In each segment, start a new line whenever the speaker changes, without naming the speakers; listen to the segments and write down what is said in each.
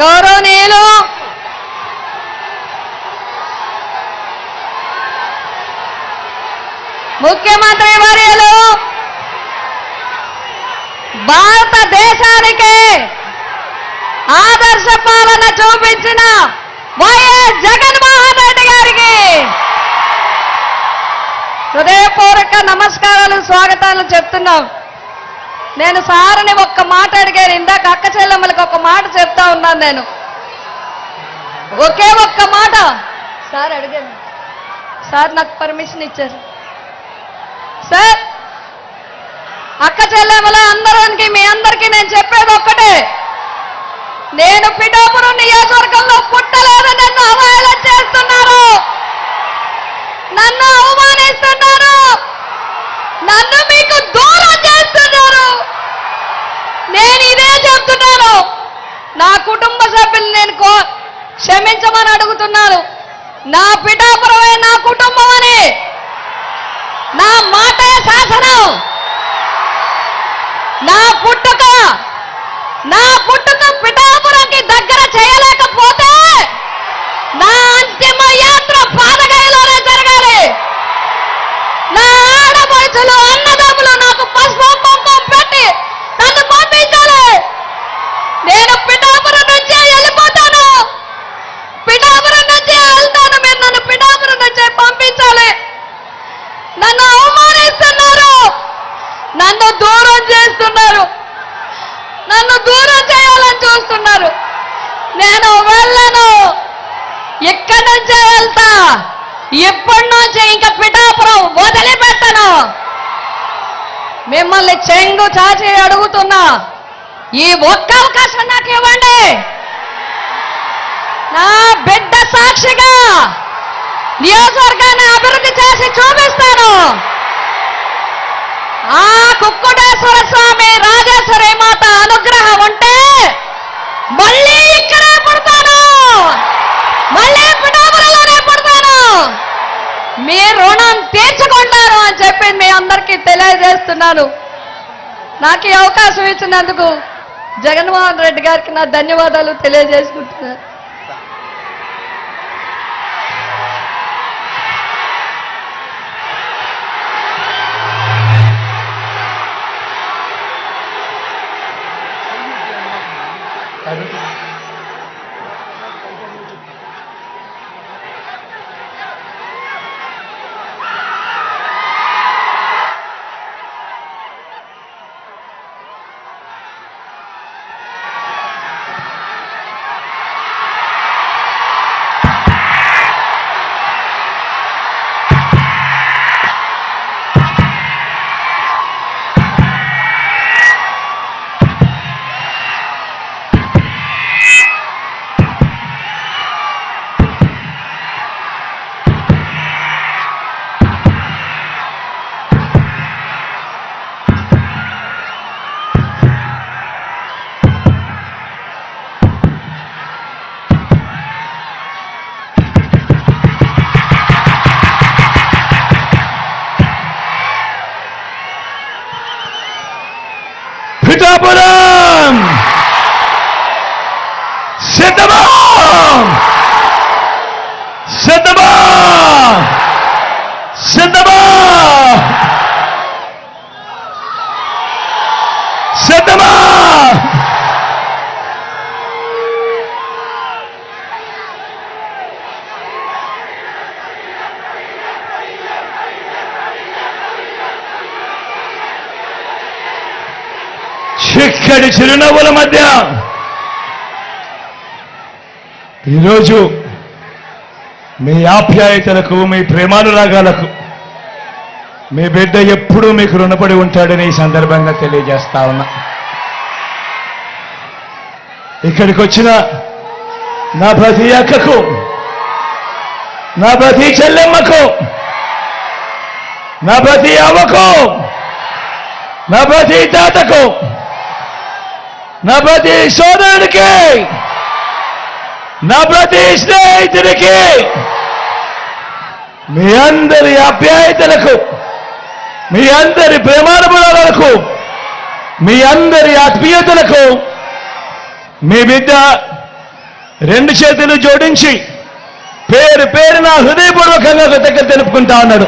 గౌరవనీయులు. ముఖ్యమంత్రి వర్యులు. భారతదేశానికి ఆదర్శ పాలన చూపించిన వైఎస్ జగన్మోహన్ రెడ్డి గారికి హృదయపూర్వక నమస్కారాలు స్వాగతాలు చెప్తున్నాం. నేను సార్ని ఒక్క మాట అడిగాను ఇందాక అక్క చెల్లెమ్మలకి ఒక మాట చెప్తా ఉన్నాను నేను. ఒకే ఒక్క మాట. సార్ అడిగాను సార్ నాకు పర్మిషన్ ఇచ్చారు. సార్ అక్క చెల్లెమ్మల అందరికి మీ అందరికీ నేను చెప్పేది ఒక్కటే. నేను పిఠాపురం నియోజకవర్గంలో పుట్టలేదు నన్ను అవహేళన చేస్తున్నారు. నన్ను అవమానిస్తున్నారు. నన్ను మీకు దూరం చేస్తున్నారు. నేను ఇదే చెప్తున్నాను. నా కుటుంబ సభ్యులు నేను కో- క్షమించమని అడుగుతున్నాను. నా పిఠాపురమే నా కుటుంబం అని. నా మాటే శాసనం. నా పుట్టుక నా పుట్టుక పిఠాపురంకి దగ్గర చేయలేకపోతే నా అంతిమ యాత్ర పాదగాయలోనే జరగాలి. నా ఆడపడుచులు అన్నదమ్ములు నాకు పసుపు కుంకుమ పెట్టి నన్ను పంపించాలి నేను పిఠాపురం నుంచే వెళ్ళిపోతాను పిఠాపురం నుంచే వెళ్తాను మీరు నన్ను పిఠాపురం నుంచే పంపించాలి నన్ను అవమానిస్తున్నారు నన్ను దూరం చేస్తున్నారు. నన్ను దూరం చేయాలని చూస్తున్నారు. నేను వెళ్ళను. ఎక్కడి నుంచే వెళ్తా. ఎప్పటి నుంచి ఇంకా పిఠాపురం వదిలిపెట్టను. మిమ్మల్ని చెంగు చాచి అడుగుతున్నా. ఈ ఒక్క అవకాశం నాకు ఇవ్వండి. నా బిడ్డ సాక్షిగా నియోజకవర్గాన్ని అభివృద్ధి చేసి చూపిస్తాను. ఆ కుక్కుటేశ్వర స్వామి రాజేశ్వరి మాత అనుగ్రహం ఉంటే మళ్ళీ ఇక్కడే పుడతాను. మళ్ళీ పిఠాపురంలోనే పుడతాను. మీ రుణం తీర్చుకుంటారు అని చెప్పి మీ అందరికీ తెలియజేస్తున్నాను. నాకు ఈ అవకాశం ఇచ్చినందుకు జగన్మోహన్ రెడ్డి గారికి నా ధన్యవాదాలు తెలియజేసుకుంటున్నాను.
పిఠాపురం సిద్ధమా సిద్ధమా చిక్కడి చిరునవ్వుల మధ్య ఈరోజు మీ ఆప్యాయతలకు మీ ప్రేమానురాగాలకు మీ బిడ్డ ఎప్పుడూ మీకు రుణపడి ఉంటాడని ఈ సందర్భంగా తెలియజేస్తా ఉన్నా. ఇక్కడికి వచ్చిన నా ప్రతి అక్కకు నా ప్రతి చెల్లెమ్మకు నా ప్రతి అవ్వకు నా ప్రతి తాతకు నా ప్రతి సోదరుడికి నా ప్రతి స్నేహితుడికి మీ అందరి ఆప్యాయతలకు మీ అందరి ప్రేమానుభవాలకు మీ అందరి ఆత్మీయతలకు మీ బిడ్డ రెండు చేతులు జోడించి పేరు పేరున హృదయపూర్వకంగా దగ్గర తెలుపుకుంటా ఉన్నాడు.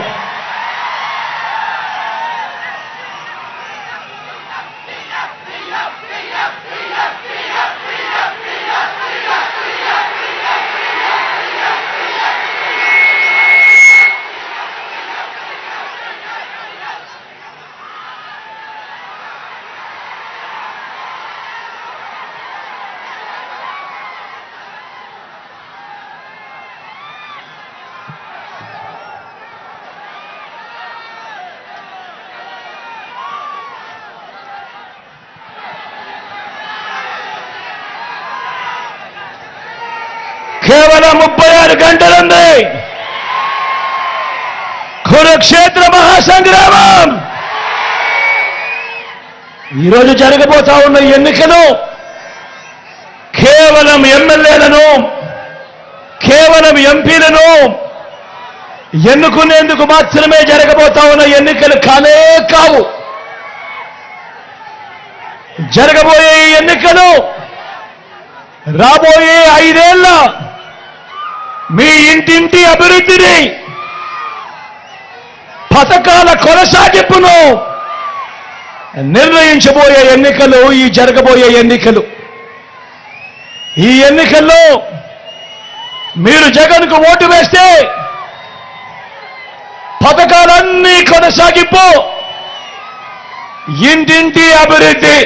కేవలం ముప్పై ఆరు గంటలుంది. కురుక్షేత్ర మహాసంగ్రామం. ఈరోజు జరగబోతా ఉన్న ఎన్నికలు కేవలం ఎమ్మెల్యేలను కేవలం ఎంపీలను ఎన్నుకునేందుకు మాత్రమే జరగబోతా ఉన్న ఎన్నికలు కానే కావు. జరగబోయే ఎన్నికలు రాబోయే ఐదేళ్ళ మీ ఇంటింటి అభివృద్ధిని పథకాల కొనసాగింపును నిర్ణయించబోయే ఎన్నికలు ఈ జరగబోయే ఎన్నికలు. ఈ ఎన్నికల్లో మీరు జగన్కు ఓటు వేస్తే పథకాలన్నీ కొనసాగింపు ఇంటింటి అభివృద్ధి.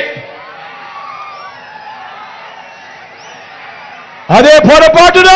అదే పొరపాటున